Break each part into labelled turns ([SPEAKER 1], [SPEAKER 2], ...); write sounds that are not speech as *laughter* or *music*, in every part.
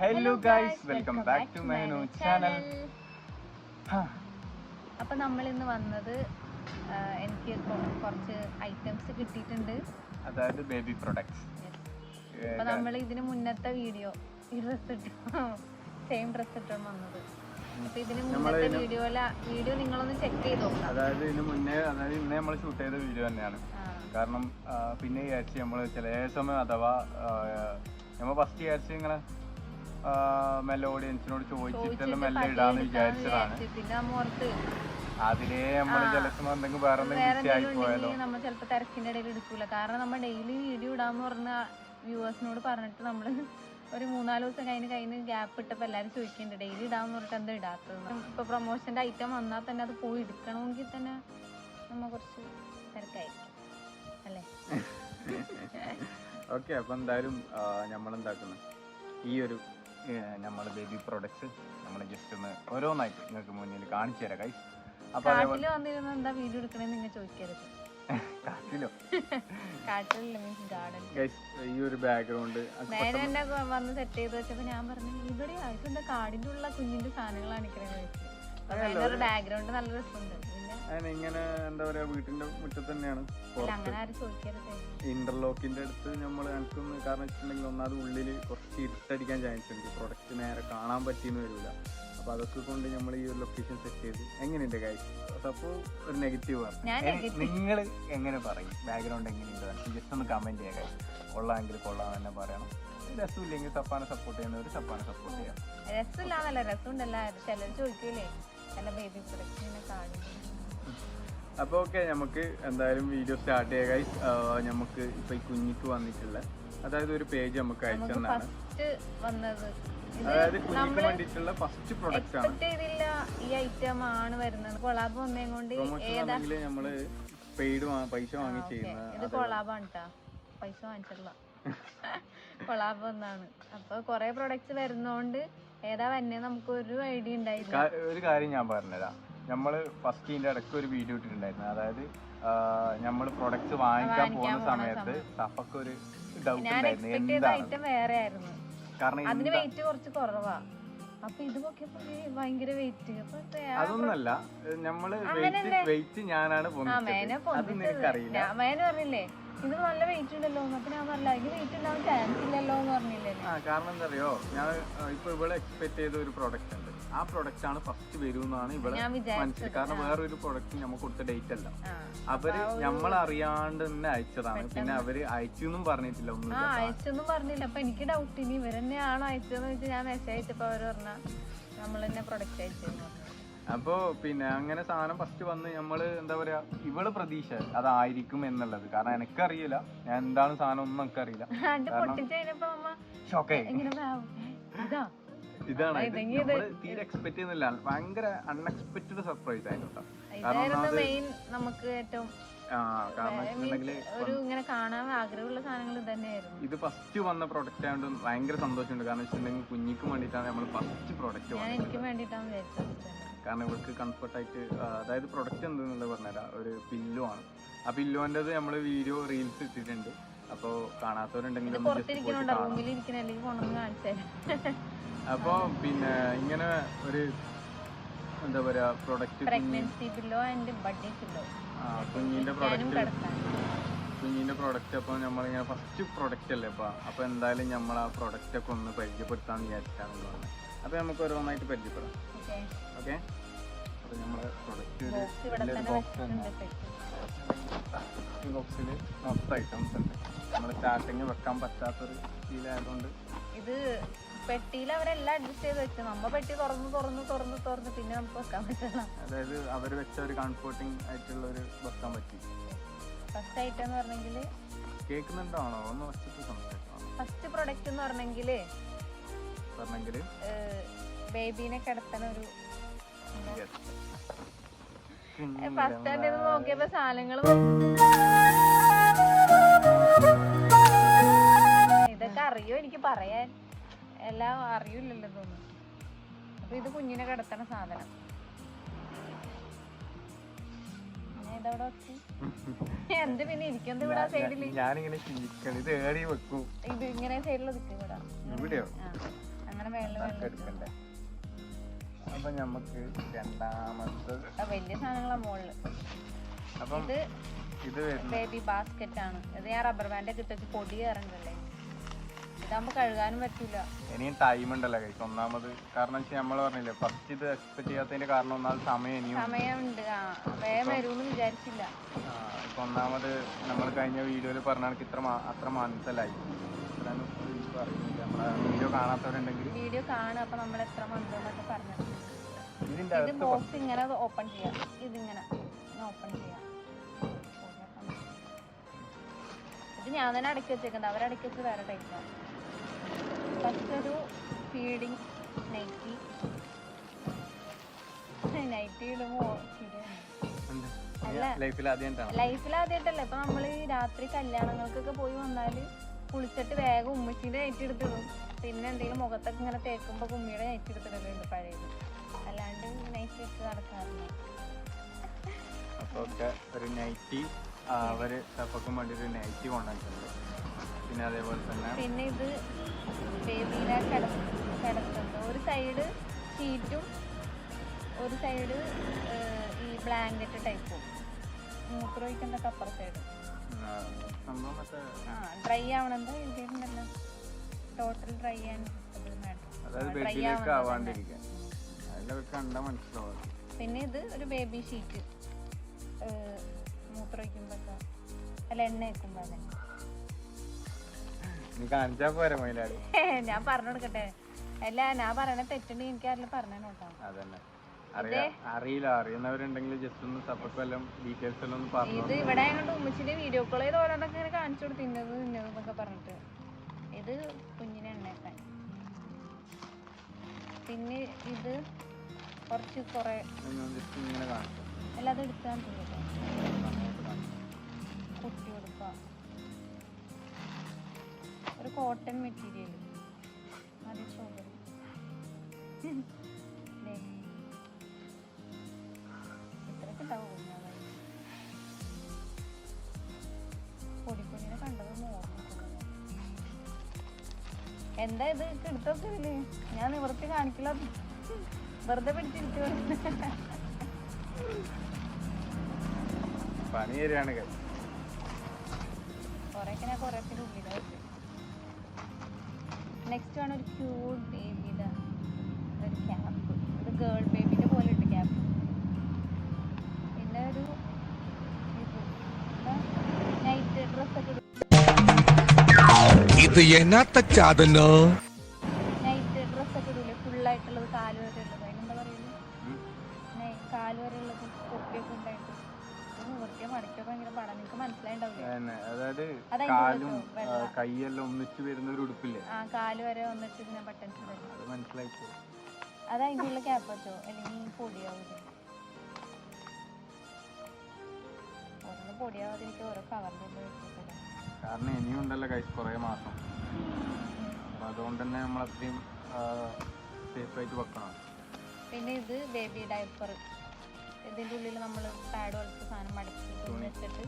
[SPEAKER 1] Hello guys welcome back to my new channel
[SPEAKER 2] അപ്പൊ നമ്മൾ ഇന്ന് വന്നത് എനിക്ക് കുറച്ച് ഐറ്റംസ് കിട്ടിയിട്ടുണ്ട്.
[SPEAKER 1] അതായത് ബേബി പ്രൊഡക്ട്സ്
[SPEAKER 2] അപ്പൊ നമ്മൾ ഇതിന് മുന്നത്തെ വീഡിയോ ഈ ഡ്രസ് ഇട്ടോ സെയിം ഡ്രസ് ഇട്ടാണ് വന്നത്. അപ്പൊ ഇതിന് മുന്നത്തെ വീഡിയോയില വീഡിയോ നിങ്ങളൊന്ന് ചെക്ക് ചെയ്തു
[SPEAKER 1] അതായത് ഇതിന് മുന്നേ അതായത് ഇന്നേ നമ്മൾ ഷൂട്ട് ചെയ്ത വീഡിയോ തന്നെയാണ്. കാരണം പിന്നെ ഈ ആഴ്ച നമ്മൾ ചില സമയം അഥവാ നമ്മൾ ഫസ്റ്റ് വിചാരിച്ച് ഇങ്ങനെ മെല്ലെ ഓഡിയൻസിനോട് ചോദിച്ചിട്ടെല്ലാം മെല്ലെ ഇടാന്ന് വിചാരിച്ചതാണ്. അതിലേ നമ്മൾ ജലസം എന്തെങ്കിലും വേറെ എന്തെങ്കിലും ആയി പോയാലോ.
[SPEAKER 2] നമ്മൾ ചിലപ്പോ തിരക്കിന്റെ ഇടയിൽ എടുക്കൂല. കാരണം നമ്മൾ ഡെയിലി വീഡിയോ ഇടാന്ന് പറഞ്ഞ വ്യൂവേഴ്സിനോട് പറഞ്ഞിട്ട് നമ്മൾ ഒരു മൂന്നാൽ ദിവസം കഴിഞ്ഞ് കഴിഞ്ഞ് ഗ്യാപ്പ് ഇട്ടപ്പോൾ എല്ലാവരും ചോദിക്കുന്നുണ്ട് ഡെയിലി ഇടാന്ന് പറഞ്ഞിട്ട് എന്താ ഇടാത്തത്? ഇപ്പൊ പ്രൊമോഷന്റെ ഐറ്റം വന്നാൽ തന്നെ അത് പോയി എടുക്കണമെങ്കിൽ തന്നെ നമ്മ കുറച്ച് തിരക്കായിരിക്കും. അല്ലേ? *laughs*
[SPEAKER 1] ഓക്കെ അപ്പൊ എന്തായാലും നമ്മൾ എന്താക്കുന്നത് ഈ ഒരു നമ്മൾ ബേബി പ്രൊഡക്ട്സ് നമ്മൾ ജസ്റ്റ് ഒന്ന് ഓരോന്നായിട്ട് നിങ്ങൾക്ക് മുന്നിൽ കാണിച്ചു തരാം കൈസ് അപ്പൊ
[SPEAKER 2] കാട്ടിൽ വന്നിരുന്ന എന്താ വീഡിയോ നിങ്ങൾ ചോദിക്കരുത്.
[SPEAKER 1] കാട്ടിലോ?
[SPEAKER 2] കാട്ടിലല്ല മീൻസ് ഗാർഡൻ
[SPEAKER 1] ഗൈസ് ഈ ഒരു ബാക്ക്ഗ്രൗണ്ട്
[SPEAKER 2] നേരെ എന്നെ വന്ന് സെറ്റ് ചെയ്ത് വെച്ചപ്പോ ഞാൻ പറഞ്ഞു ഇവിടെ ഇതെന്താ കാടിന്റെ ഉള്ള കുഞ്ഞിന്റെ സാധനങ്ങളാണ് ഇരിക്കണേന്ന് അപ്പോൾ ബാക്ക്ഗ്രൗണ്ട് നല്ല രസമുണ്ട്. പിന്നെ
[SPEAKER 1] ഇങ്ങനെ എന്താ പറയാ വീട്ടിന്റെ മുറ്റത്ത് തന്നെയാണ്.
[SPEAKER 2] അങ്ങനെ
[SPEAKER 1] ഇന്റർലോക്കിന്റെ അടുത്ത് നമ്മൾ എനിക്കൊന്ന് കാരണം വെച്ചിട്ടുണ്ടെങ്കിൽ ഒന്നാമത് ഉള്ളിൽ കുറച്ച് ഇരുട്ടടിക്കാൻ ചാൻസ് ഉണ്ട്. പ്രൊഡക്റ്റ് നേരെ കാണാൻ പറ്റിയെന്ന് വരില്ല. അപ്പൊ അതൊക്കെ കൊണ്ട് നമ്മൾ ഈ ഒരു ലൊക്കേഷൻ സെറ്റ് ചെയ്ത് എങ്ങനെയുണ്ട് കാര്യം അപ്പോൾ ഒരു നെഗറ്റീവ്
[SPEAKER 2] പറഞ്ഞു
[SPEAKER 1] നിങ്ങൾ എങ്ങനെ പറയും? ബാക്ക്ഗ്രൗണ്ട് എങ്ങനെയുണ്ട്? ജസ്റ്റ് ഒന്ന് കമന്റ് ചെയ്യുക കാര്യം കൊള്ളാമെങ്കിൽ കൊള്ളാം തന്നെ പറയണം. രസമില്ലെങ്കിൽ സപ്പാനെ സപ്പോർട്ട് ചെയ്യുന്നവർ സപ്പാനെ സപ്പോർട്ട് ചെയ്യാം.
[SPEAKER 2] രസമില്ലാന്നല്ല രസമുണ്ടല്ല. ചിലർ ചോദിക്കൂലേ? എന്റെ ബേബി പ്രൊഡക്റ്റിനെ കാണും
[SPEAKER 1] അപ്പോൾ ഓക്കെ നമുക്ക് എന്തായാലും വീഡിയോ സ്റ്റാർട്ട് ചെയ്യാൻ ഗൈസ് നമുക്ക് ഇപ്പൊ ഈ കുഞ്ഞിക്ക് വന്നിട്ടുള്ള അതായത് ഒരു പേജ് നമുക്ക് അയച്ചു തന്നാണ്. അതായത് കുഞ്ഞിക്ക് വേണ്ടിയിട്ടുള്ള ഫസ്റ്റ് പ്രൊഡക്റ്റ് ആണ്.
[SPEAKER 2] ഈ ഐറ്റം ആണ് വരുന്നത്. കൊളാബ് വന്നേ കൊണ്ട്
[SPEAKER 1] പ്രൊമോഷൻ നമ്മൾ പെയ്ഡ് പൈസ വാങ്ങി ചെയ്യുന്ന
[SPEAKER 2] കൊളാബാണ് കേട്ടാ പൈസ വാങ്ങിച്ചിട്ടില്ല കൊളാബ് ഒന്നാണ് അപ്പൊ കൊറേ പ്രൊഡക്ട്സ് വരുന്നോണ്ട് ഏതാ വന്നെ നമുക്ക് ഒരു ഐഡിയ ഉണ്ടായില്ല
[SPEAKER 1] കാ- ഒരു കാര്യം ഞാൻ പറഞ്ഞുതരാം. നമ്മൾ ഫസ്റ്റ് ഇതിന്റെ ഇടയ്ക്ക് ഒരു വീഡിയോ ഇട്ടിട്ടുണ്ടായിരുന്നു. അതായത് നമ്മൾ പ്രൊഡക്ട്സ് വാങ്ങിക്കാൻ പോകുന്ന സമയത്ത് സഫക്ക് ഒരു ഡൗട്ട് ഉണ്ടായിരുന്നു. എന്താണ്? കാരണം
[SPEAKER 2] അതിന് വെയിറ്റ് കുറച്ച് കുറവാ.
[SPEAKER 1] അതൊന്നല്ല നമ്മൾ വെയിറ്റ് ഞാനാണ് അത് നിനക്കറിയില്ല.
[SPEAKER 2] മേനെ പറഞ്ഞില്ലേ ഇത് നല്ല വെയിറ്റ് ഉണ്ടല്ലോ. അപ്പൊ ഞാൻ പറഞ്ഞില്ല ഇതിന് വെയിറ്റ് ഉണ്ടാവാൻ ചാൻസ് ഇല്ലല്ലോ എന്ന് പറഞ്ഞില്ലേ
[SPEAKER 1] ആ കാരണം എന്താ അറിയോ? ഞാൻ ഇപ്പൊ ഇവിടെ എക്സ്പെക്ട് ചെയ്ത ഒരു പ്രോഡക്റ്റ് ആ പ്രൊഡക്റ്റ് ആണ് ഫസ്റ്റ് വരുമെന്നാണ് ഇവിടെ മനസ്സിൽ. കാരണം വേറൊരു പ്രൊഡക്റ്റ് നമുക്ക് കൊടുത്ത ഡേറ്റ് അല്ല. അവർ നമ്മൾ അറിയാണ്ട് തന്നെ അയച്ചതാണ്. പിന്നെ അവർ അയച്ചെന്നും പറഞ്ഞിട്ടില്ല ഒന്നും
[SPEAKER 2] അയച്ചൊന്നും പറഞ്ഞില്ല. അപ്പൊ എനിക്ക് ഡൗട്ട് ഇനി ഇവരെന്നെയാണോ അയച്ചതെന്ന് വെച്ചാൽ ഞാൻ മെസ്സേജ് അയച്ചപ്പോ അവർ പറഞ്ഞ നമ്മൾ തന്നെ പ്രൊഡക്റ്റ് അയച്ചു
[SPEAKER 1] അപ്പോ പിന്നെ അങ്ങനെ സാധനം ഫസ്റ്റ് വന്ന് നമ്മൾ എന്താ പറയാ ഇവൾ പ്രതീക്ഷ അതായിരിക്കും എന്നുള്ളത്. കാരണം എനിക്കറിയില്ല. ഞാൻ എന്താണ് സാധനം ഒന്നും എനിക്കറിയില്ല. ഷോക്കേ ഇതാണ് തീരെ എക്സ്പെക്ട് ചെയ്യുന്നില്ല. ഭയങ്കര അൺഎക്സ്പെക്ടഡ് സർപ്രൈസ് ആയിരുന്നു
[SPEAKER 2] ഇത്
[SPEAKER 1] ഫസ്റ്റ് വന്ന പ്രൊഡക്റ്റ് ആയതുകൊണ്ട് ഭയങ്കര സന്തോഷമുണ്ട്. കാരണം വെച്ചിട്ടുണ്ടെങ്കിൽ കുഞ്ഞിക്ക് വേണ്ടിയിട്ടാണ് നമ്മൾ ഫസ്റ്റ് പ്രൊഡക്റ്റ് കാരണം ഇവർക്ക് കംഫർട്ടായിട്ട് അതായത് പ്രൊഡക്റ്റ് എന്തെന്നുള്ളത് പറഞ്ഞുതരാം. ഒരു പില്ലോ ആണ്. ആ പില്ലോന്റെത് നമ്മൾ വീഡിയോ റീൽസ് ഇട്ടിട്ടുണ്ട്. അപ്പോൾ കാണാത്തവരുണ്ടെങ്കിൽ അപ്പോൾ പിന്നെ ഇങ്ങനെ ഒരു എന്താ പറയാ product
[SPEAKER 2] pregnancy pillow and buddy pillow
[SPEAKER 1] കുഞ്ഞിന്റെ
[SPEAKER 2] ഞാനും
[SPEAKER 1] പ്രൊഡക്റ്റ് കുഞ്ഞിന്റെ പ്രൊഡക്റ്റ് അപ്പോൾ നമ്മളിങ്ങനെ ഫസ്റ്റ് പ്രൊഡക്റ്റ് അല്ലേ അപ്പോൾ അപ്പോൾ എന്തായാലും നമ്മൾ ആ പ്രൊഡക്റ്റ് ഒക്കെ ഒന്ന് പരിചയപ്പെടുത്താന്ന് വിചാരിച്ചിട്ടാണ് പറഞ്ഞത് അപ്പോൾ നമുക്ക് ഓരോന്നായിട്ട് പരിചയപ്പെടാം.
[SPEAKER 2] ഓക്കെ
[SPEAKER 1] അപ്പോൾ നമ്മുടെ പ്രൊഡക്റ്റ്
[SPEAKER 2] ബോക്സ്
[SPEAKER 1] ഈ ബോക്സിൽ മൊത്തം ഐറ്റംസ് ഉണ്ട്. നമ്മൾ സ്റ്റാർട്ടിങ് വെക്കാൻ പറ്റാത്തൊരു ഫീലായതുകൊണ്ട്
[SPEAKER 2] ഇത് പെട്ടിയിൽ അവരെല്ലാം അഡ്ജസ്റ്റ് ചെയ്ത് വെച്ചു. നമ്മ പെട്ടി തുറന്ന് തുറന്ന് തുറന്ന് തുറന്ന് പിന്നെ നമുക്ക് വെക്കാൻ പറ്റണം.
[SPEAKER 1] അതായത് അവർ വെച്ച ഒരു കംഫർട്ടിംഗ് ആയിട്ടുള്ള ഒരു വെക്കാൻ പറ്റി.
[SPEAKER 2] ഫസ്റ്റ് ഐറ്റം എന്ന് പറഞ്ഞെങ്കിൽ
[SPEAKER 1] കേൾക്കുന്നുണ്ടാണോ ഒന്ന് വച്ചിട്ട് സംസാരിക്കണം
[SPEAKER 2] ഫസ്റ്റ് പ്രൊഡക്റ്റ് എന്ന് പറഞ്ഞെങ്കിൽ
[SPEAKER 1] പറഞ്ഞെങ്കിൽ
[SPEAKER 2] ബേബീനെ കിടത്തണ ഒരു. ഫസ്റ്റ് സ്റ്റാൻഡ് നോക്കിയപ്പോ സാധനങ്ങൾ ഇതൊക്കെ അറിയോ? എനിക്ക് പറയാൻ. എല്ലാം അറിയില്ലല്ലോ തോന്നുന്നു. അപ്പൊ ഇത് കുഞ്ഞിനെ കിടത്തണ സാധനം. എന്ത് പിന്നെ ഇരിക്കുന്നത് ഇവിടെ സൈഡിൽ
[SPEAKER 1] ഞാനിങ്ങനെ ഇത് ഏറി വെക്കും?
[SPEAKER 2] ഇത് ഇങ്ങനെ സൈഡിൽ ഒതുക്കി ഇവിടെ.
[SPEAKER 1] ഇവിടെയോ?
[SPEAKER 2] അങ്ങനെ
[SPEAKER 1] അതൊക്കെ എടുക്കണ്ടേ. അപ്പൊ നമുക്ക് രണ്ടാമത്തെ
[SPEAKER 2] വലിയ സാധനങ്ങളാ മുകളിൽ
[SPEAKER 1] അപ്പം
[SPEAKER 2] ഇത് ബേബി ബാസ്ക്കറ്റ് ആണ്. ഇത് ഞാൻ റബ്ബർ ബാൻഡ് ഒക്കെ ഇട്ടിട്ട് പൊടി കയറണ്ടല്ലേ? ഇതാകുമ്പോ കഴുകാനും പറ്റൂല
[SPEAKER 1] ഇനിയും ടൈം ഉണ്ടല്ലോ കഴിച്ച് ഒന്നാമത് കാരണം വെച്ചാൽ നമ്മൾ പറഞ്ഞില്ലേ ഫസ്റ്റ് ഇത് എക്സ്പെക്ട് ചെയ്യാത്തതിന്റെ കാരണം ഒന്നാമത് സമയം ഇനിയും
[SPEAKER 2] സമയമുണ്ട്. ആ വേഗം വരുമെന്ന് വിചാരിച്ചില്ല.
[SPEAKER 1] ഇപ്പൊ ഒന്നാമത് നമ്മൾ കഴിഞ്ഞ വീഡിയോയിൽ പറഞ്ഞ കണക്ക് ഇത്ര അത്ര മനസ്സിലായി നമ്മളെ വീഡിയോ കാണാത്തവരുണ്ടെങ്കിൽ
[SPEAKER 2] വീഡിയോ കാണുക അപ്പൊ നമ്മൾ എത്ര പറഞ്ഞു
[SPEAKER 1] ഇതിന്റെ
[SPEAKER 2] ഇത് ബോക്സ് ഇങ്ങനെ ഓപ്പൺ ചെയ്യാം. ഇതിങ്ങനെ ഓപ്പൺ ചെയ്യാം. ഇത് ഞാൻ തന്നെ അടക്കി വെച്ചേക്കുന്നത് അവരടക്കി വെച്ച് വേറെ ടൈപ്പാണ് ഫസ്റ്റ് ഒരു ഫീഡിങ് നൈറ്റി നൈറ്റി ഇടുമ്പോ ലൈഫിലാദ്യമായിട്ടല്ല ഇപ്പൊ നമ്മൾ ഈ രാത്രി കല്യാണങ്ങൾക്കൊക്കെ പോയി വന്നാൽ കുളിച്ചിട്ട് വേഗം ഉമ്മച്ചിന്റെ നൈറ്റ് എടുത്തിടും. പിന്നെ എന്തെങ്കിലും മുഖത്തൊക്കെ ഇങ്ങനെ തേക്കുമ്പോ കുമ്മിയുടെ നൈറ്റ് എടുത്തിടലുണ്ട് പഴയത്. അല്ലാണ്ട് നൈറ്റ് വെച്ച് നടക്കാറില്ല.
[SPEAKER 1] അപ്പൊ ഒരു നൈറ്റി അവർ സഫക്കും വേണ്ടി ഒരു നൈറ്റി കൊണ്ടുവന്നിട്ടുണ്ട് പിന്നെ അതേപോലെ തന്നെ
[SPEAKER 2] പിന്നെ ഇത് ബേബീനെ കിട കിടത്തുന്നു ഒരു സൈഡ് ഷീറ്റും ഒരു സൈഡ് ഈ ബ്ലാങ്കറ്റ് ടൈപ്പും മൂത്രമൊഴിക്കുന്ന അപ്പുറ സൈഡ്
[SPEAKER 1] ആ,
[SPEAKER 2] ഡ്രൈ ആവണെന്താ എഴുതിയിട്ടുണ്ടല്ലോ ടോട്ടൽ ഡ്രൈ ആൻഡ് ആവുന്നത്
[SPEAKER 1] ആവാണ്ടിരിക്കാൻ.
[SPEAKER 2] പിന്നെ ഇത് ഒരു ബേബി ഷീറ്റ് മൂത്രമൊഴിക്കുമ്പോഴൊക്കെ അല്ല എണ്ണ വെക്കുമ്പോ അതെ ഞാൻ പറഞ്ഞു കൊടുക്കട്ടെ. അല്ല ഞാൻ പറയണ തെറ്റുണ്ടെങ്കിൽ എനിക്ക് ആരെങ്കിലും പറഞ്ഞു
[SPEAKER 1] അറിയാ അറിയില്ല. അറിയുന്നവരുണ്ടെങ്കിൽ ജസ്റ്റ് ഒന്ന് സപ്പോർട്ട് എല്ലാം ഡീറ്റെയിൽസ് എല്ലാം ഒന്ന് പറഞ്ഞു
[SPEAKER 2] ഇത് ഇവിടെ ഞങ്ങളുടെ ഉമ്മച്ചിന്റെ വീഡിയോ കോൾ ചെയ്ത് ഓരോന്നൊക്കെ ഇങ്ങനെ കാണിച്ചു കൊടുത്തു ഇന്നത് ഇന്നത് എന്നൊക്കെ പറഞ്ഞിട്ട്. ഇത് കുഞ്ഞിനെ എണ്ണേക്കാൻ പിന്നെ ഇത് കുറച്ച് കുറെ അല്ലാതെ എടുക്കാൻ കേട്ടോ. കുട്ടി കൊടുക്കുക ഒരു കോട്ടൺ മെറ്റീരിയൽ അത് സ്ട്രോബെറി ഇത്രയൊക്കെ ഉണ്ടാവും കുഞ്ഞാളെ പൊടിക്കുഞ്ഞിനെ കണ്ടത് എന്താ ഇത്? എടുത്തൊക്കെ ഇതിൽ ഞാൻ നിവർത്തി കാണിക്കില്ല. വെറുതെ പിടിച്ചിരിച്ചു
[SPEAKER 1] പണി തരികയാണ് കൈ
[SPEAKER 2] കുറെയൊക്കെ ഞാൻ കുറേത്തിന്റെ ഉള്ളിലാ വെച്ചത് നെക്സ്റ്റ് ആണ് ഒരു ക്യൂട്ട് ബേബിയുടെ ഒരു ക്യാപ്പ് ഒരു ഗേൾ ബേബിന്റെ പോലെ ഉണ്ട് ക്യാപ്പ് പിന്നെ ഒരു ഇത്. നൈറ്റ് ഡ്രസ്സൊക്കെ
[SPEAKER 3] ഇത് എന്നാത്ത ചാതനോ?
[SPEAKER 2] നൈറ്റ് ഡ്രസ്സൊക്കെ ഇടൂലേ? ഫുള്ളായിട്ടുള്ളത് കാൽ വരെ ഉള്ളത്. അതിനെന്താ പറയുന്നത്. കാൽ വരെ ഉള്ളത് തൊപ്പിയൊക്കെ ഉണ്ടായിട്ട്.
[SPEAKER 1] അതായത്
[SPEAKER 2] അതാ
[SPEAKER 1] കാലും. കൈയെല്ലാം ഒന്നിച്ച് വരുന്ന ഒരു ഉടുപ്പില്ലേ?
[SPEAKER 2] കാൽ വരെ ഒന്നിച്ച് ഇങ്ങനെ ബട്ടൺസ് തരും
[SPEAKER 1] അത്
[SPEAKER 2] ക്യാപ്പ് വെച്ചോ? അല്ലെങ്കിൽ ഓരോന്ന് ഓരോ കവറിന്റെ
[SPEAKER 1] കാരണം ഇനിയും ഉണ്ടല്ലോ കൈ കുറേ മാസം. അതുകൊണ്ട് തന്നെ നമ്മൾ അത്രയും സേഫ് ആയിട്ട് വെക്കണം.
[SPEAKER 2] പിന്നെ ഇത് ബേബി ഡയപ്പർ ഇതിന്റെ ഉള്ളിൽ നമ്മൾ പാഡ് പോലത്തെ സാധനം മടക്കി തുണിച്ചിട്ട്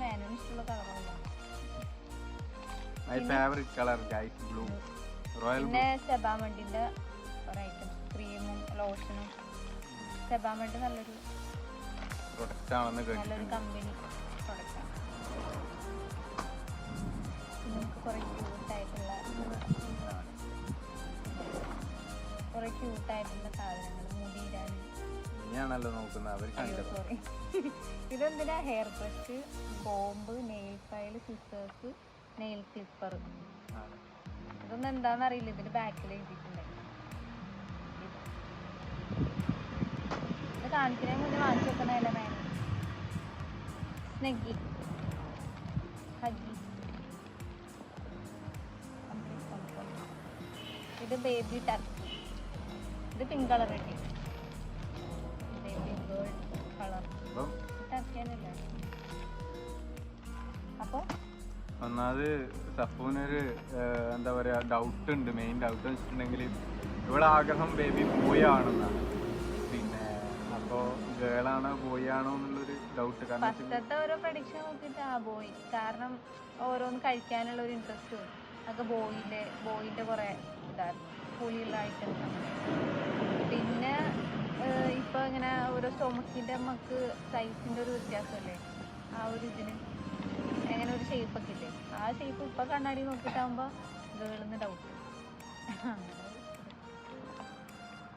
[SPEAKER 2] മാനുവിന് ഇഷ്ടമുള്ള കളറല്ല
[SPEAKER 1] my favourite colour guys blue royal blue
[SPEAKER 2] പിന്നെ സെബാമണ്ടിന്റെ ഒരു ഐറ്റംസ് ക്രീമും ലോഷനും സെബാമണ്ട് നല്ലൊരു
[SPEAKER 1] പ്രൊഡക്റ്റ് ആണെന്ന്
[SPEAKER 2] നല്ലൊരു
[SPEAKER 1] കേട്ടിട്ടുണ്ട്.
[SPEAKER 2] കമ്പനി കുറേ ക്യൂട്ടായിട്ടുള്ള സാധനങ്ങൾ മുടിയിടാനും
[SPEAKER 1] നീയാണല്ലോ നോക്കുന്നത് അവർ
[SPEAKER 2] സോറി *laughs* ഇതെന്തിനാ? Hair brush bomb nail file scissors nail clipper ഇതൊന്നും എന്താണെന്ന് അറിയില്ല ഇതിന്റെ ബാക്കിൽ എഴുതിയിട്ടുണ്ട്. ഇത്. കാണിക്കുന്നതിന് മുന്നേ വാങ്ങിച്ചു വെക്കുന്നതല്ല മാഡം സ്നെഗി ഹഗി. ഇത് ബേബി ടർക്കി ഇത് പിങ്ക് കളർ കിട്ടി ബേബി ഗേൾ കളർ
[SPEAKER 1] അപ്പം
[SPEAKER 2] ടർക്കിയാനല്ലേ അപ്പോൾ
[SPEAKER 1] ഒന്നാമത് സഫൂനൊരു എന്താ പറയാ ഡൗട്ട് ഉണ്ട്. മെയിൻ ഡൗട്ട് വെച്ചിട്ടുണ്ടെങ്കിൽ ഇവിടെ ആഗ്രഹം ബേബി ബോയ് ആണെന്നാണ് പിന്നെ അപ്പോൾ ഗേളാണോ ബോയ് ആണോ എന്നുള്ളൊരു ഡൗട്ട് കാരണം
[SPEAKER 2] ഫസ്റ്റത്തെ ഓരോ പ്രഡിക്ഷൻ നോക്കിയിട്ട് ആ ബോയ് കാരണം ഓരോന്ന് കഴിക്കാനുള്ള ഒരു ഇൻട്രസ്റ്റ് ഒക്കെ അതൊക്കെ ബോയിന്റെ ബോയിന്റെ കുറേ ഇതായിരുന്നു. ഐറ്റംസ് പിന്നെ ഇപ്പൊ ഇങ്ങനെ ഓരോ സ്റ്റൊമക്കിന്റെ നമുക്ക് സൈസിന്റെ ഒരു വ്യത്യാസമല്ലേ ആ ഒരു ഇതിന് എങ്ങനെ ഒരു ഷേപ്പൊക്കെ ഇല്ലേ? ആ ഷേപ്പ് ഇപ്പൊ കണ്ണാടി നോക്കിയിട്ടാകുമ്പോ ഗേളെന്ന് ഡൗട്ട്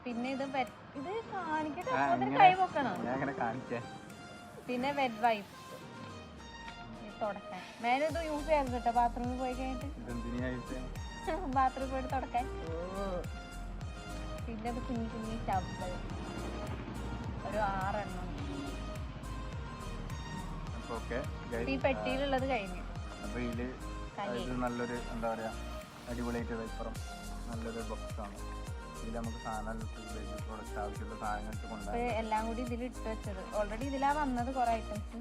[SPEAKER 2] പിന്നെ ഇത് ഇത് കാണിക്കട്ടെ? കൈ വെക്കണം
[SPEAKER 1] അങ്ങനെ
[SPEAKER 2] പിന്നെ വെഡ് വൈപ്പ് തുടക്കാൻ. മേലെ ഇത് യൂസ് ചെയ്യാറുണ്ട് കേട്ടോ ബാത്റൂമിൽ പോയി കഴിഞ്ഞിട്ട്. *laughs* ബാത്റൂമിൽ പോയിട്ട് തുടക്കാൻ. പിന്നെ അത് കുഞ്ഞു കുഞ്ഞി ടബ് ഒരു ആറെണ്ണം. ഈ പെട്ടിയിലുള്ളത് കഴിഞ്ഞു.
[SPEAKER 1] നല്ലൊരു എന്താ പറയാ അടിപൊളിയായിട്ട് വൈപ്പറും നല്ലൊരു ബോക്സ് ആണ്. ഇതിൽ നമുക്ക് സാധനം പ്രോഡക്റ്റ് ആവശ്യമുള്ള സാധനങ്ങൾ
[SPEAKER 2] അപ്പൊ
[SPEAKER 1] കൊണ്ടുപോകാം
[SPEAKER 2] എല്ലാം കൂടി ഇതിൽ ഇട്ട് വെച്ചത്. ഓൾറെഡി ഇതിലാ വന്നത് കുറെ ഐറ്റംസ്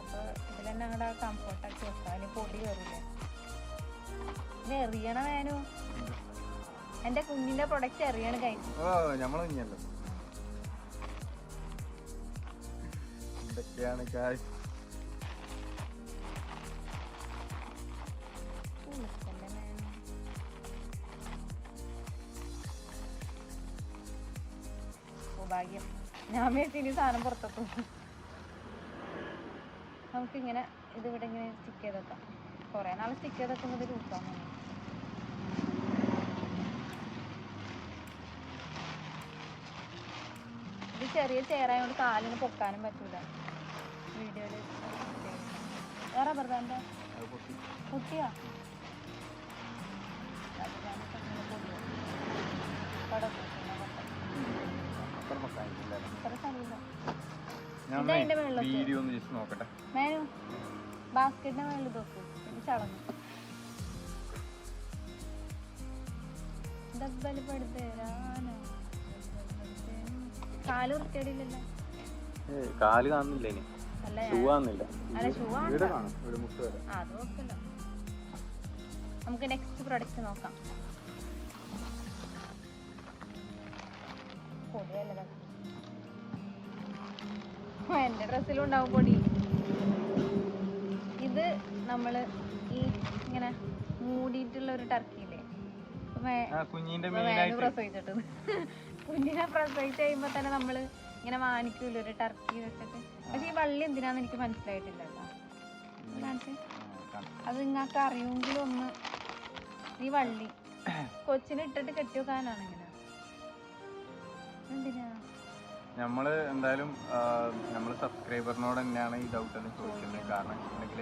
[SPEAKER 2] അപ്പൊ ഇതിൽ തന്നെ അങ്ങോട്ട് കംഫർട്ടാക്കി വെക്കാം. അതിന് പൊടി കയറില്ലേ ഇത് എറിയണ വേനു എന്റെ കുഞ്ഞിന്റെ പ്രൊഡക്റ്റ് എറിയണ കഴിഞ്ഞു
[SPEAKER 1] ഓ ഞമ്മൾ കുഞ്ഞല്ലോ. എന്തൊക്കെയാണ് കായ്
[SPEAKER 2] ഭാഗ്യം ഞാൻ മേടിച്ച് ഇനി സാധനം പുറത്തെത്തും നമുക്കിങ്ങനെ ഇതിവിടെ ഇങ്ങനെ സ്റ്റിക്ക് ചെയ്ത് വെക്കാം. കുറേ നാൾ സ്റ്റിക്ക് ചെയ്ത് വെക്കുന്നത് ലൂസാൻ തോന്നി ഇത് ചെറിയ ചെയറായതുകൊണ്ട് കാലിന് പൊക്കാനും പറ്റൂല. വീഡിയോയിൽ. റബ്ബർ ബാൻഡ് മേനു ബാസ്ക്കറ്റിന്റെ മേളിൽ ഇത് ചടങ്ങ്. പെടുത്തേരാനോ കാൽ വൃത്തിയടിയില്ലല്ലോ
[SPEAKER 1] കാൽ കാണുന്നില്ല ഇനി.
[SPEAKER 2] അല്ല
[SPEAKER 1] ഷൂ കാണുന്നില്ല.
[SPEAKER 2] അല്ല ഷൂ
[SPEAKER 1] ഇവിടെ കാണും ഇവിടെ മുട്ട് വരെ.
[SPEAKER 2] ആ അത് കുഴപ്പമില്ല. നമുക്ക് നെക്സ്റ്റ് പ്രൊഡക്റ്റ് നോക്കാം. പൊടിയല്ല എന്റെ ഡ്രസ്സിലും ഉണ്ടാവും പൊടി. ഇത് നമ്മൾ ഈ ഇങ്ങനെ മൂടിയിട്ടുള്ള ഒരു ടർക്കിയില്ലേ പ്രസവിച്ചിട്ട് *laughs* കുഞ്ഞിനെ പ്രസവിച്ച് കഴിയുമ്പോ തന്നെ നമ്മൾ ഇങ്ങനെ വാങ്ങിക്കൂല ഒരു ടർക്കി വെച്ചിട്ട് പക്ഷെ ഈ വള്ളി എന്തിനാന്ന് എനിക്ക് മനസ്സിലായിട്ടില്ല കേട്ടോ. അത് നിങ്ങൾക്ക് അറിയുമെങ്കിലും ഒന്ന് ഈ വള്ളി കൊച്ചിനെ ഇട്ടിട്ട് കെട്ടി വെക്കാനാണ് ഇങ്ങനെ. എന്തിനാ
[SPEAKER 1] നമ്മൾ എന്തായാലും നമ്മൾ സബ്സ്ക്രൈബറിനോട് തന്നെയാണ് ഈ ഡൗട്ട് എന്ന് ചോദിക്കുന്നത്. കാരണം അല്ലെങ്കിൽ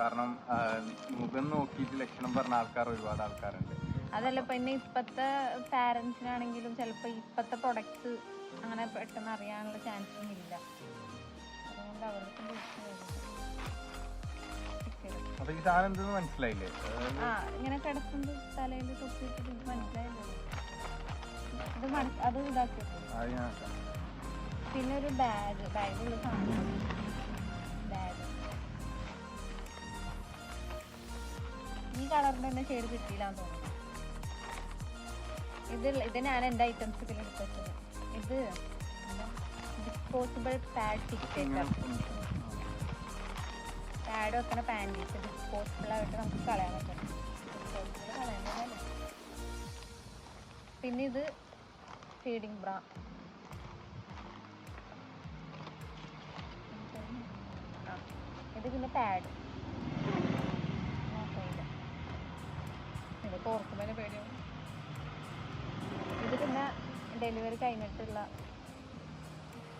[SPEAKER 1] കാരണം മുഖം നോക്കിയിട്ട് ലക്ഷണം പറഞ്ഞ ആൾക്കാർ ഒരുപാട് ആൾക്കാരുണ്ട്.
[SPEAKER 2] അതല്ല പിന്നെ ഇപ്പത്തെ പാരന്റ്സിനാണെങ്കിലും ചിലപ്പോ ഇപ്പത്തെ പ്രൊഡക്ട്സ് അങ്ങനെ പെട്ടെന്ന് അറിയാനുള്ള ചാൻസ് ഒന്നും ഇല്ല. അതുകൊണ്ട് അവർക്കും
[SPEAKER 1] അപ്പൊ ഈ സാധനം എന്തെന്ന് മനസ്സിലായില്ലേ?
[SPEAKER 2] ആ ഇങ്ങനെ കിടക്കുന്നത് തലയിൽ തൊപ്പിട്ടിട്ട് എനിക്ക് മനസ്സിലായല്ലോ? ഇത് മനസ് അത്. പിന്നെ ഒരു ബാഗ് ബാഗുള്ള സാധനം. ബാഗ് ഈ കളറിന്റെ തന്നെ ഷെയ്ഡ് കിട്ടിയില്ലാന്ന് തോന്നുന്നു. ഇത് ഇത് ഞാൻ എന്റെ ഐറ്റംസ് ഇതിൽ ഇത് ഡിസ്പോസിബിൾ പാഡ് ടിക്കറ്റ് പാഡ് വെക്കണ പാന്റീസ് ഡിസ്പോസിബിൾ ആയിട്ട് നമുക്ക് കളയാൻ പറ്റും. ഡിസ്പോസിബിൾ കളയാൻ പിന്നെ ഇത് ഫീഡിങ് ബ്രാ ഇത് പിന്നെ പാഡ് ഇത് ഓർക്കുമ്പോൾ പേടിയാവും. ഇത് പിന്നെ ഡെലിവറി കഴിഞ്ഞിട്ടുള്ള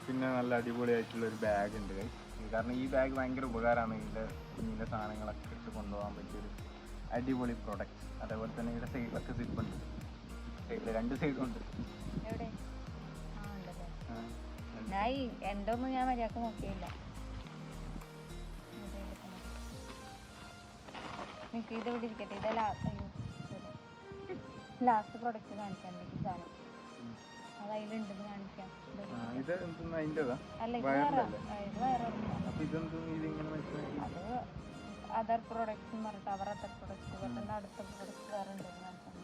[SPEAKER 1] പിന്നെ നല്ല അടിപൊളിയായിട്ടുള്ള ഒരു ബാഗ് ഉണ്ട് കാരണം ഈ ബാഗ് ഭയങ്കര ഉപകാരമാണ് ഇതിന്റെ കുഞ്ഞിന്റെ സാധനങ്ങളൊക്കെ ഇട്ട് കൊണ്ടുപോകാൻ പറ്റിയൊരു അടിപൊളി പ്രൊഡക്റ്റ് അതേപോലെ തന്നെ ഇതിന്റെ സൈഡിലൊക്കെ സിപ്പുണ്ട് സൈഡിൽ രണ്ട് സൈഡും ഉണ്ട്.
[SPEAKER 2] എന്റെ ഒന്നും ഞാൻ മര്യാദയ്ക്ക് നോക്കിയില്ല. നിനക്ക് ഇത് ഇവിടെ ഇരിക്കട്ടെ. ഇത് ലാസ്റ്റ് പ്രൊഡക്റ്റ് കാണിക്കാൻ
[SPEAKER 1] ഉം.
[SPEAKER 2] അത് അതിലുണ്ടെന്ന് കാണിക്കാം. ഇത് അല്ല ഇത് വേറെ ഇത് വേറെ അത് അതർ പ്രൊഡക്ട്സ് പറഞ്ഞിട്ട് അവർ അതർ പ്രൊഡക്ട്സ് പെട്ടെന്ന് അടുത്ത പ്രൊഡക്റ്റ് വേറെ ഉണ്ടെന്ന് കാണിക്കാൻ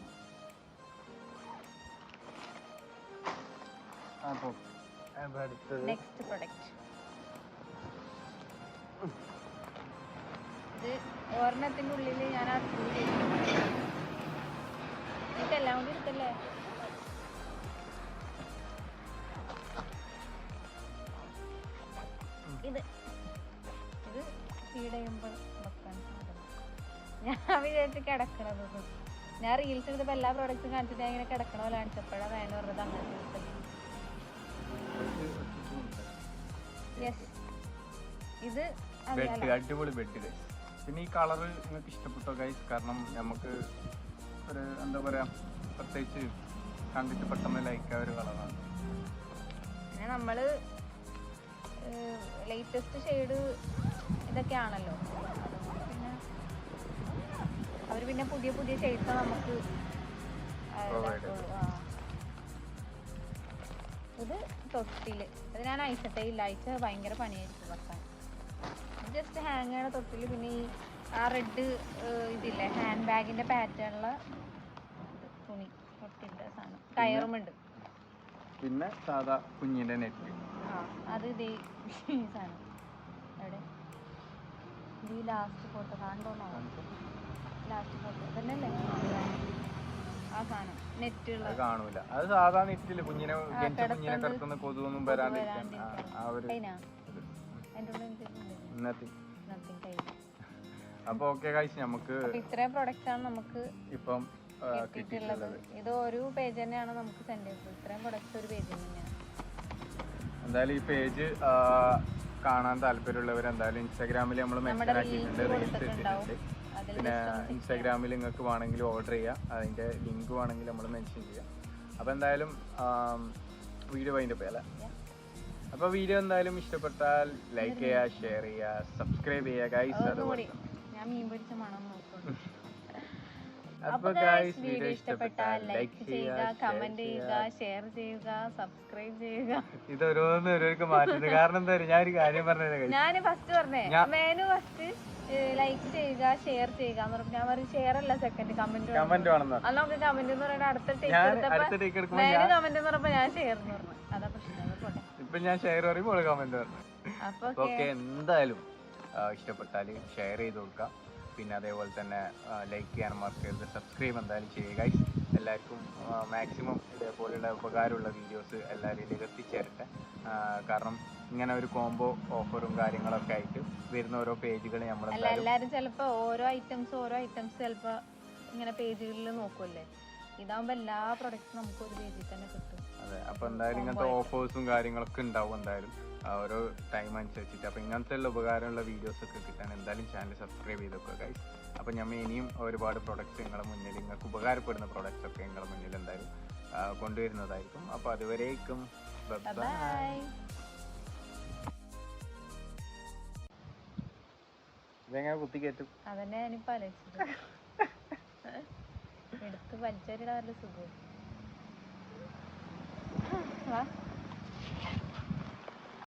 [SPEAKER 2] നെക്സ്റ്റ് പ്രൊഡക്റ്റ് ഇത് ഒരെണ്ണത്തിന്റെ ഉള്ളിൽ ഞാൻ അടുത്ത് ഇതെല്ലാം കൂടി എടുക്കല്ലേ ഇത് ഇത് ഫീഡ് വെക്കാൻ. ഞാൻ വിചാരിച്ച് കിടക്കണത്. ഞാൻ റീൽസ് എടുത്തപ്പോൾ എല്ലാ പ്രോഡക്റ്റും കാണിച്ചിട്ട് ഞാൻ ഇങ്ങനെ കിടക്കണ പോലെ കാണിച്ചപ്പോഴാണ് വേണ്ട പറഞ്ഞത് അങ്ങനെ യെസ് ഇത്
[SPEAKER 1] അടിപൊളി ബെഡ് പിന്നെ ഈ കളർ നിങ്ങൾക്ക് ഇഷ്ടപ്പെട്ടോ ഗൈസ് കാരണം നമുക്ക് എന്താ പറയാ പ്രത്യേകിച്ച് കണ്ടിട്ട് പെട്ടെന്ന് ലൈക്ക് ഒരു കളറാണ്.
[SPEAKER 2] പിന്നെ നമ്മൾ ലേറ്റസ്റ്റ് ഷെയ്ഡ് ഇതൊക്കെയാണല്ലോ. ആണല്ലോ പിന്നെ അവർ പിന്നെ പുതിയ പുതിയ ഷെയ്ഡ്സ് നമുക്ക്. ഇത് തൊട്ടിൽ. ഇത് ഞാൻ അയച്ചിട്ടേ ഇല്ല. അയച്ച ഭയങ്കര പണിയായിരിക്കും വെക്കാൻ ജസ്റ്റ് ഹാങ് ചെയ്യണ തൊട്ടിൽ. പിന്നെ ഈ ആ റെഡ് ഇതില്ലേ ഹാൻഡ് തൊട്ടിന്റെ സാധനം കയറുമുണ്ട്.
[SPEAKER 1] പിന്നെ സാധാ കുഞ്ഞിന്റെ നെറ്റ്.
[SPEAKER 2] അത് സാധനം. എവിടെ? ഇത് ഈ ലാസ്റ്റ് ഫോട്ടോ കണ്ടോന്നോ ലാസ്റ്റ് ഫോട്ടോ തന്നെയല്ലേ ആ. സാധനം. നെറ്റ്
[SPEAKER 1] അത്
[SPEAKER 2] ഉള്ളത്
[SPEAKER 1] കാണൂല. അത് സാധാ നെറ്റിൽ കുഞ്ഞിനെ കുഞ്ഞിനെ
[SPEAKER 2] കിടക്കുന്നത്
[SPEAKER 1] കിടക്കുന്ന കൊതുവൊന്നും വരാണ്ടിരിക്കാൻ ആ, ഒരു
[SPEAKER 2] നത്തിങ് *laughs*
[SPEAKER 1] അപ്പൊ ഓക്കെ കഴിച്ച് നമുക്ക്
[SPEAKER 2] ഇത്രയും പ്രൊഡക്റ്റ് ആണ് നമുക്ക്
[SPEAKER 1] ഇപ്പം
[SPEAKER 2] കിട്ടിയിട്ടുള്ളത്. ഇത് ഒരു പേജ് തന്നെയാണ് നമുക്ക് സെൻഡ് ചെയ്തത്. ഇത്രയും പ്രൊഡക്ട്സ് ഒരു പേജ് തന്നെയാണ്.
[SPEAKER 1] എന്തായാലും ഈ പേജ് കാണാൻ താല്പര്യമുള്ളവർ എന്തായാലും ഇൻസ്റ്റാഗ്രാമിൽ നമ്മൾ മെൻഷൻ ആക്കിയിട്ടുണ്ട്. റീൽസ്. ഇട്ടിട്ടുണ്ട്. പിന്നെ. ഇൻസ്റ്റാഗ്രാമിൽ നിങ്ങൾക്ക് വേണമെങ്കിൽ ഓർഡർ ചെയ്യാം. അതിന്റെ ലിങ്ക് വേണമെങ്കിൽ നമ്മൾ മെൻഷൻ ചെയ്യാം. അപ്പോൾ എന്തായാലും വീഡിയോ അതിന്റെ
[SPEAKER 2] പേല
[SPEAKER 1] അപ്പോൾ വീഡിയോ എന്തായാലും ഇഷ്ടപ്പെട്ടാൽ ലൈക്ക് ചെയ്യുക ഷെയർ ചെയ്യുക സബ്സ്ക്രൈബ് ചെയ്യുക ഗൈസ് അതുപോലെ
[SPEAKER 2] ഞാൻ മീൻ പിടിച്ച മണം നോക്കുന്നു *laughs* അപ്പൊ
[SPEAKER 1] ഗൈസ്
[SPEAKER 2] വീഡിയോ ഇഷ്ടപ്പെട്ടാൽ ലൈക്ക് ചെയ്യുക കമന്റ് ചെയ്യുക ഷെയർ ചെയ്യുക സബ്സ്ക്രൈബ് ചെയ്യുക. *laughs*
[SPEAKER 1] ഇത് ഓരോന്ന് ഓരോർക്ക് മാറ്റുന്നത് കാരണം എന്താ ഞാൻ ഒരു കാര്യം പറഞ്ഞു guys.
[SPEAKER 2] ഞാൻ ഫസ്റ്റ് പറഞ്ഞേ മേനു ഫസ്റ്റ് ലൈക്ക് ചെയ്യുക ഷെയർ ചെയ്യുക എന്ന് പറഞ്ഞു. ഞാൻ പറയും ഷെയർ അല്ല സെക്കൻഡ് കമന്റ്
[SPEAKER 1] കമന്റ് വേണം
[SPEAKER 2] അല്ല നമുക്ക് കമന്റ് എന്ന് പറയുന്നത് അടുത്ത ടേക്ക്
[SPEAKER 1] ഞാൻ
[SPEAKER 2] എടുത്തപ്പോ
[SPEAKER 1] അടുത്ത ടേക്ക് എടുക്കുമ്പോൾ
[SPEAKER 2] മേനു
[SPEAKER 1] ഞാൻ
[SPEAKER 2] കമന്റ് എന്ന് പറഞ്ഞപ്പോ ഞാൻ ഷെയർ എന്ന് പറഞ്ഞു. അതാ പ്രശ്നം അത് പോട്ടെ.
[SPEAKER 1] ഇപ്പൊ ഞാൻ ഷെയർ പറയുമ്പോൾ കമന്റ് പറഞ്ഞു.
[SPEAKER 2] അപ്പൊ
[SPEAKER 1] ഓക്കെ എന്തായാലും ഇഷ്ടപ്പെട്ടാൽ ഷെയർ ചെയ്ത് കൊടുക്കുക പിന്നെ അതേപോലെ തന്നെ ലൈക്ക് ചെയ്യാൻ മറക്കരുത്. സബ്സ്ക്രൈബ് എന്തായാലും ചെയ്യുക. എല്ലാവർക്കും മാക്സിമം ഇതേപോലെയുള്ള ഉപകാരമുള്ള വീഡിയോസ് എല്ലാവരിലേക്ക് എത്തിച്ചേരട്ടെ. കാരണം ഇങ്ങനെ ഒരു കോംബോ ഓഫറും കാര്യങ്ങളൊക്കെ ആയിട്ട് വരുന്ന ഓരോ പേജുകൾ നമ്മൾ
[SPEAKER 2] അല്ല
[SPEAKER 1] എന്തായാലും
[SPEAKER 2] ചിലപ്പോ ഓരോ ഐറ്റംസ് ഓരോ ഐറ്റംസ് ചിലപ്പോ ഇങ്ങനെ പേജുകളിൽ നോക്കുമല്ലേ ഇതാവുമ്പോ എല്ലാ പ്രൊഡക്റ്റ്സും നമുക്ക് ഒരു പേജിൽ തന്നെ കിട്ടും.
[SPEAKER 1] അതെ അപ്പൊ എന്തായാലും ഇങ്ങനത്തെ ഓഫേഴ്സും കാര്യങ്ങളൊക്കെ ഉണ്ടാവും എന്തായാലും. ഓരോ ടൈം അനുസരിച്ചിട്ട്. അപ്പൊ ഇങ്ങനത്തെ ഉള്ള ഉപകാരമുള്ള വീഡിയോസ് ഒക്കെ കിട്ടാൻ എന്തായാലും ചാനൽ സബ്സ്ക്രൈബ് ചെയ്ത് വെക്കുക ഗൈസ് അപ്പൊ ഞമ്മ ഇനിയും ഒരുപാട് പ്രൊഡക്ട്സ് നിങ്ങളുടെ മുന്നിൽ നിങ്ങൾക്ക് ഉപകാരപ്പെടുന്ന പ്രൊഡക്ട്സ് ഒക്കെ നിങ്ങളുടെ മുന്നിൽ എന്തായാലും കൊണ്ടുവരുന്നതായിരിക്കും. അപ്പൊ അതുവരേക്കും
[SPEAKER 2] കുത്തി
[SPEAKER 1] ഇതെങ്ങനെ കുത്തിക്കയറ്റും?
[SPEAKER 2] അതന്നെ ഞാനിപ്പോ ആലോചിച്ചത്. എടുത്ത് വലിച്ചേരിടാൻ നല്ല സുഖം. വാ